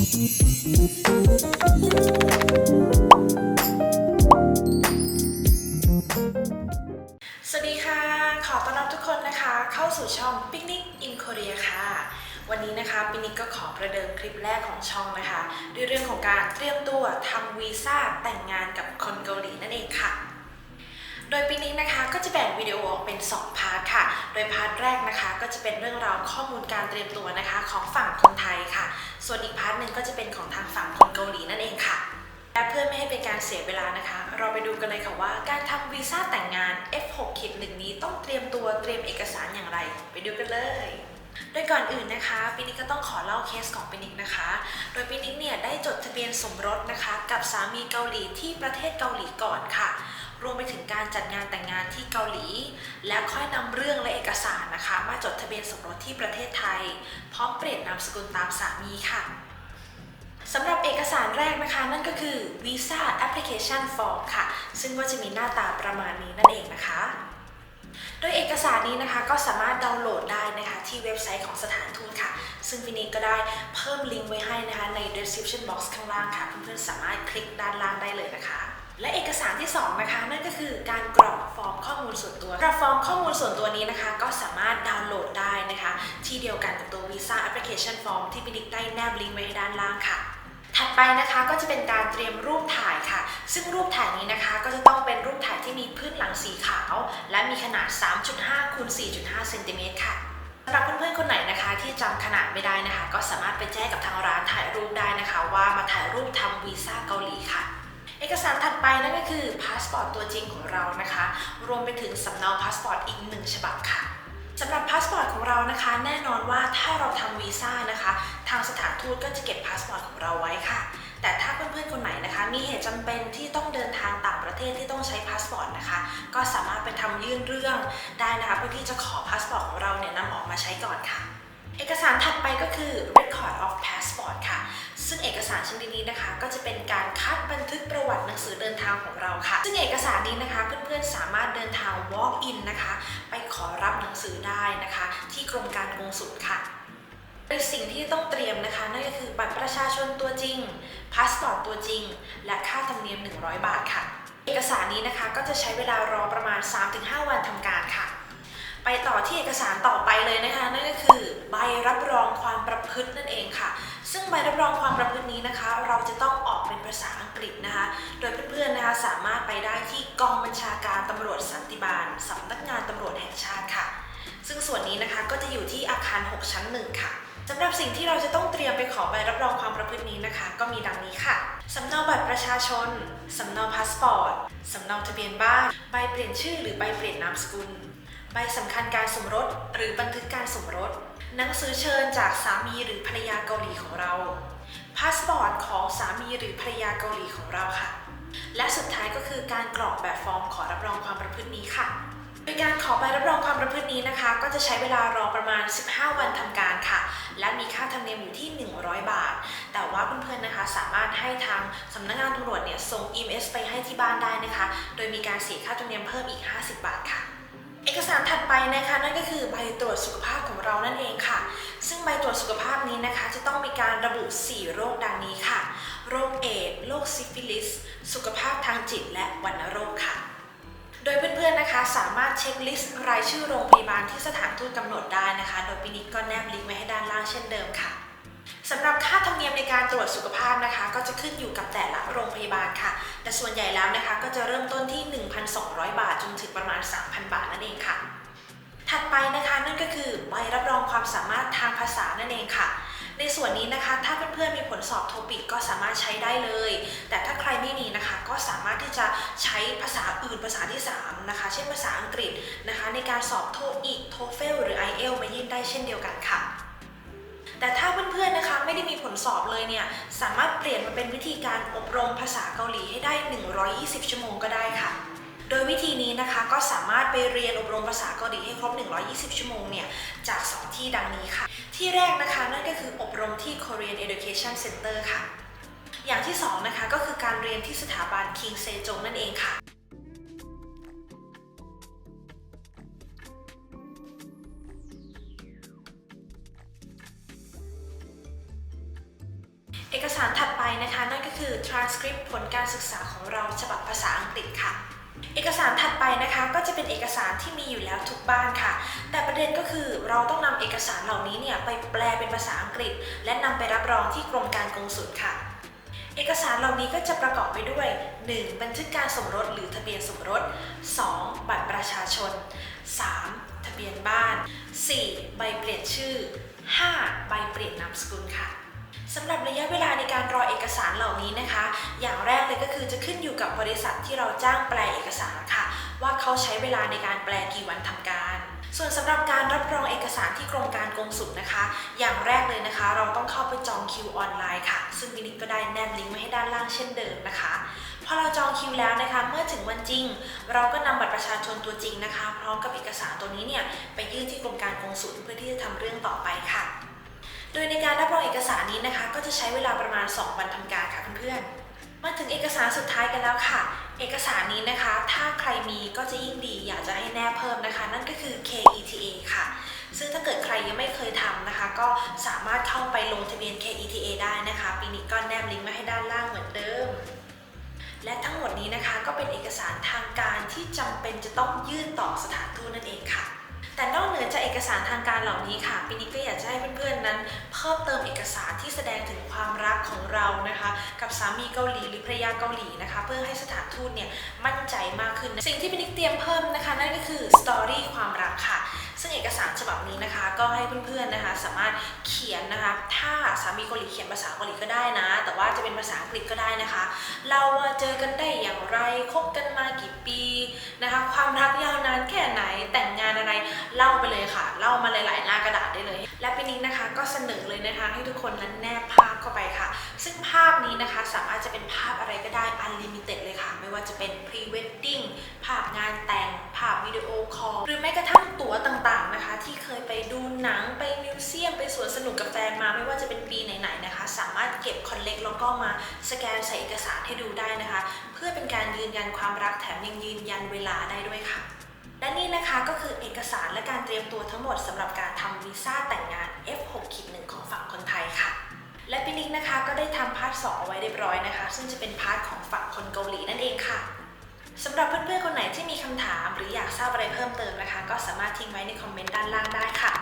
สวัสดีค่ะ ขอต้อนรับทุกคนนะคะ เข้าสู่ช่อง Picnic in Korea ค่ะ วันนี้นะคะปิกนิกก็ขอประเดิมคลิปแรกของช่องนะคะด้วยเรื่องของการเตรียมตัวทำวีซ่าแต่งงานกับคนเกาหลีนั่นเองค่ะโดยปีนี้นะคะก็จะแบ่งวิดีโอออกเป็น 2 พาร์ทค่ะ โดยพาร์ทแรกนะคะก็จะเป็นเรื่องราวข้อมูลการเตรียมตัวนะคะของฝั่งคนไทยค่ะ ส่วนอีกพาร์ทหนึ่งก็จะเป็นของทางฝั่งคนเกาหลีนั่นเองค่ะ และเพื่อไม่ให้เป็นการเสียเวลานะคะ เราไปดูกันเลยค่ะว่าการทำวีซ่าแต่งงาน F6 คิดหนึ่งนี้ต้องเตรียมตัวเตรียมเอกสารอย่างไร ไปดูกันเลยโดยก่อนอื่นนะคะปินิกก็ต้องขอเล่าเคสของปินิกนะคะ โดยปินิกเนี่ยได้จดทะเบียนสมรสนะคะ กับสามีเกาหลีที่ประเทศเกาหลีก่อนค่ะ รวมไปถึงการจัดงานแต่งงานที่เกาหลี และค่อยนำเรื่องและเอกสารนะคะ มาจดทะเบียนสมรสที่ประเทศไทย พร้อมเปลี่ยนนามสกุลตามสามีค่ะสำหรับเอกสารแรกนะคะ นั่นก็คือ Visa Application Form ค่ะ ซึ่งก็จะมีหน้าตาประมาณนี้นั่นเองนะคะ โดยเอกสารนี้นะคะก็สามารถดาวน์โหลดได้นะคะ ที่เว็บไซต์ของสถานทูตค่ะ ซึ่งวินิกก็ได้เพิ่มลิงก์ไว้ให้นะคะ ใน description box ข้างล่างค่ะ เพื่อนๆสามารถคลิกด้านล่างได้เลยนะคะ และเอกสารที่สองนะคะ นั่นก็คือการกรอกฟอร์มข้อมูลส่วนตัวกรอกฟอร์มข้อมูลส่วนตัวนี้นะคะ ก็สามารถดาวน์โหลดได้นะคะ ที่เดียวกันกับตัว Visa Application Form ที่วินิกได้แนบลิงก์ไว้ด้านล่างค่ะถัดไปนะคะก็จะเป็นการเตรียมรูปถ่ายค่ะ ซึ่งรูปถ่ายนี้นะคะก็จะต้องเป็นรูปถ่ายที่มีพื้นหลังสีขาว และมีขนาด 3.5คูณ4.5เซนติเมตรค่ะสำหรับเพื่อนๆคนไหนนะคะที่จำขนาดไม่ได้นะคะ ก็สามารถไปแจ้งกับทางร้านถ่ายรูปได้นะคะ ว่ามาถ่ายรูปทำวีซ่าเกาหลีค่ะ อกสารถัดไปนั่นก็คือพาสปอร์ตตัวจริงของเรานะคะ รวมไปถึงสำเนาพาสปอร์ตอีกหนึ่งฉบับค่ะสำหรับพาสปอร์ตของเรานะคะ แน่นอนว่าถ้าเราทำวีซ่านะคะ ทางสถานทูตก็จะเก็บพาสปอร์ตของเราไว้ค่ะ แต่ถ้าเพื่อนๆคนไหนนะคะ มีเหตุจำเป็นที่ต้องเดินทางต่างประเทศที่ต้องใช้พาสปอร์ตนะคะ ก็สามารถไปทำยื่นเรื่องได้นะคะเพื่อที่จะขอพาสปอร์ตของเราเนี่ยนำออกมาใช้ก่อนค่ะ เอกสารถัดไปก็คือ record of passport ค่ะ ซึ่งเอกสารชนิดนี้นะคะ ก็จะเป็นการคัดบันทึกประวัติหนังสือเดินทางของเราค่ะ ซึ่งเอกสารนี้นะคะเพื่อนๆสามารถเดินทาง walk in นะคะ ไปขอรับหนังสือได้นะคะ ที่กรมการกงสุลค่ะโดยสิ่งที่ต้องเตรียมนะคะ นั่นก็คือบัตรประชาชนตัวจริงพาสปอร์ตตัวจริง และค่าธรรมเนียม 100 บาทค่ะ เอกสารนี้นะคะก็จะใช้เวลารอประมาณ 3-5 วันทำการค่ะ ไปต่อที่เอกสารต่อไปเลยนะคะ นั่นก็คือใบรับรองความประพฤตินั่นเองค่ะ ซึ่งใบรับรองความประพฤตินี้นะคะ เราจะต้องออกเป็นภาษาอังกฤษนะคะ โดยเพื่อนๆนะคะสามารถไปได้ที่กองบัญชาการตำรวจสันติบาลสำนักงานตำรวจแห่งชาติค่ะ ซึ่งส่วนนี้นะคะก็จะอยู่ที่อาคาร 6 ชั้น 1 ค่ะสำหรับสิ่งที่เราจะต้องเตรียมไปขอใบรับรองความประพฤตินี้นะคะ ก็มีดังนี้ค่ะสำเนาบัตรประชาชนสำเนาพาสปอร์ตสำเนาทะเบียนบ้านใบเปลี่ยนชื่อหรือใบเปลี่ยนนามสกุล ใบสำคัญการสมรส หรือบันทึกการสมรส หนังสือเชิญจากสามีหรือภรรยาเกาหลีของเรา พาสปอร์ตของสามีหรือภรรยาเกาหลีของเราค่ะ และสุดท้ายก็คือการกรอกแบบฟอร์มขอรับรองความประพฤตินี้ค่ะ โดยการขอใบรับรองความประพฤตินี้นะคะ ก็จะใช้เวลารอประมาณ 15 วันทำการค่ะ และมีค่าธรรมเนียมอยู่ที่ 100 บาท แต่ว่าเพื่อนๆนะคะสามารถให้ทางสำนักงานตำรวจเนี่ยส่ง EMS ไปให้ที่บ้านได้นะคะ โดยมีการเสียค่าธรรมเนียมเพิ่มอีก 50 บาทค่ะ เอกสารถัดไปนะคะนั่นก็คือใบตรวจสุขภาพของเรานั่นเองค่ะ ซึ่งใบตรวจสุขภาพนี้นะคะจะต้องมีการระบุ 4 โรคดังนี้ค่ะ โรคเอดส์โรคซิฟิลิส สุขภาพทางจิต และวัณโรคค่ะ โดยเพื่อนๆนะคะ สามารถเช็คลิสต์รายชื่อโรงพยาบาลที่สถานทูตกำหนดได้นะคะ โดยปินิกก็แนบลิงก์ไว้ให้ด้านล่างเช่นเดิมค่ะ สำหรับค่าธรรมเนียมในการตรวจสุขภาพนะคะ ก็จะขึ้นอยู่กับแต่ละโรงพยาบาลค่ะ แต่ส่วนใหญ่แล้วนะคะ ก็จะเริ่มต้นที่ 1,200 บาทจนถึงประมาณ 3,000 บาทนั่นเองค่ะ ถัดไปนะคะนั่นก็คือใบรับรองความสามารถทางภาษานั่นเองค่ะ ในส่วนนี้นะคะถ้าเพื่อนๆมีผลสอบโทปิกก็สามารถใช้ได้เลย แต่ถ้าใครไม่มีนะคะ ก็สามารถที่จะใช้ภาษาอื่นภาษาที่ 3 นะคะ เช่นภาษาอังกฤษนะคะ ในการสอบโทอีกโทเฟลหรือ IELTS มายื่นได้เช่นเดียวกันค่ะ แต่ถ้าเพื่อนๆนะคะไม่ได้มีผลสอบเลยเนี่ยสามารถเปลี่ยนมาเป็นวิธีการอบรมภาษาเกาหลีให้ได้ 120 ชั่วโมงก็ได้ค่ะโดยวิธีนี้นะคะก็สามารถไปเรียนอบรมภาษาเกาหลีให้ครบ 120 ชั่วโมงเนี่ย จาก 2 ที่ดังนี้ค่ะ ที่แรกนะคะนั่นก็คืออบรมที่ Korean Education Center ค่ะ อย่างที่ 2 นะคะก็คือการเรียนที่สถาบัน King Sejong นั่นเองค่ะ ก็คือ transcript ผลการศึกษาของเราฉบับภาษาอังกฤษค่ะ เอกสารถัดไปนะคะก็จะเป็นเอกสารที่มีอยู่แล้วทุกบ้านค่ะ แต่ประเด็นก็คือเราต้องนำเอกสารเหล่านี้เนี่ยไปแปลเป็นภาษาอังกฤษ และนำไปรับรองที่กรมการกงสุลค่ะเอกสารเหล่านี้ก็จะประกอบไปด้วย 1. บันทึกการสมรสหรือทะเบียนสมรส 2. บัตรประชาชน 3. ทะเบียนบ้าน 4. ใบเปลี่ยนชื่อ 5. ใบเปลี่ยนนามสกุลค่ะ สำหรับระยะเวลาในการรอเอกสารเหล่านี้นะคะ อย่างแรกเลยก็คือจะขึ้นอยู่กับบริษัทที่เราจ้างแปลเอกสารค่ะ ว่าเขาใช้เวลาในการแปลกี่วันทำการ ส่วนสำหรับการรับรองเอกสารที่กรมการกงสุลนะคะ อย่างแรกเลยนะคะ เราต้องเข้าไปจองคิวออนไลน์ค่ะ ซึ่งวินิจก็ได้แนบลิงก์ไว้ให้ด้านล่างเช่นเดิมนะคะพอเราจองคิวแล้วนะคะ เมื่อถึงวันจริง เราก็นำบัตรประชาชนตัวจริงนะคะ พร้อมกับเอกสารตัวนี้เนี่ยไปยื่นที่กรมการกงสุลเพื่อที่จะทำเรื่องต่อไปค่ะ โดยในการรับรองเอกสารนี้นะคะ ก็จะใช้เวลาประมาณ 2 วันทำการค่ะเพื่อนๆ มาถึงเอกสารสุดท้ายกันแล้วค่ะ เอกสารนี้นะคะ ถ้าใครมีก็จะยิ่งดีอยากจะให้แนบเพิ่มนะคะ นั่นก็คือ KETA ค่ะ ซึ่งถ้าเกิดใครยังไม่เคยทำนะคะ ก็สามารถเข้าไปลงทะเบียน KETA ได้นะคะ ปีนี้ก็แนบลิงก์ไว้ให้ด้านล่างเหมือนเดิมและทั้งหมดนี้นะคะก็เป็นเอกสารทางการที่จำเป็นจะต้องยื่นต่อสถานทูตนั่นเองค่ะ แต่นอกเหนือจากเอกสารทางการเหล่านี้ค่ะปีนี้ก็อยากจะให้เพื่อนๆนั้น เพิ่มเติมเอกสารที่แสดงถึงความรักของเรานะคะ กับสามีเกาหลีหรือภรรยาเกาหลีนะคะ เพื่อให้สถานทูตเนี่ยมั่นใจมากขึ้น สิ่งที่ปีนี้เตรียมเพิ่มนะคะนั่นก็คือสตอรี่ความรักค่ะ ซึ่งเอกสารฉบับนี้นะคะ ก็ให้เพื่อนๆนะคะ สามารถเขียนนะคะ ถ้าสามีเกาหลีเขียนภาษาเกาหลีก็ได้นะ แต่ว่าจะเป็นภาษาอังกฤษก็ได้นะคะ เราเจอกันได้อย่างไรคบกันมากี่ปีนะคะ ความรักยาวนานแค่ไหนแต่งงานอะไรเล่าไปเลยค่ะเล่ามาหลายๆหน้ากระดาษได้เลย และปีนี้นะคะก็เสนอเลยนะคะให้ทุกคนนั้นแนบภาพเข้าไปค่ะ ซึ่งภาพนี้นะคะสามารถจะเป็นภาพอะไรก็ได้ unlimited เลยค่ะไม่ ว่าจะเป็น pre wedding ภาพงานแต่ง ภาพวิดีโอคอล หรือแม้กระทั่งตั๋วต่างๆนะคะ ที่เคยไปดูหนัง ไปมิวเซียม ไปสวนสนุกกับแฟนมา ไม่ว่าจะเป็นปีไหนๆนะคะ สามารถเก็บคอนเล็กแล้วก็มาสแกนใส่เอกสารให้ดูได้นะคะ เพื่อเป็นการยืนยันความรักแถมยังยืนยันเวลาได้ด้วยค่ะและนี่นะคะก็คือเอกสารและการเตรียมตัวทั้งหมดสำหรับการทำวีซ่าแต่งงาน F6-1 ของฝั่งคนไทยค่ะ และปินิกนะคะก็ได้ทำพาร์ท2เอาไว้เรียบร้อยนะคะ ซึ่งจะเป็นพาร์ทของฝั่งคนเกาหลีนั่นเอง สำหรับเพื่อนๆคนไหนที่มีคำถาม หรืออยากทราบอะไรเพิ่มเติมนะคะ ก็สามารถทิ้งไว้ในคอมเมนต์ด้านล่างได้ค่ะ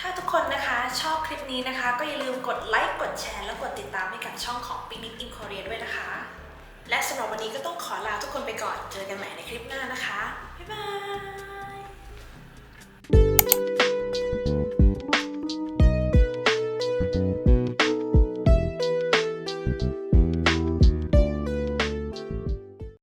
ถ้าทุกคนนะคะชอบคลิปนี้นะคะ ก็อย่าลืมกดไลค์กดแชร์และกดติดตามให้กับช่องของ p i n i c in Korea ด้วยนะคะ และสำหรับวันนี้ก็ต้องขอลาทุกคนไปก่อนเจอกันใหม่ในคลิปหน้านะคะบ๊ายบาย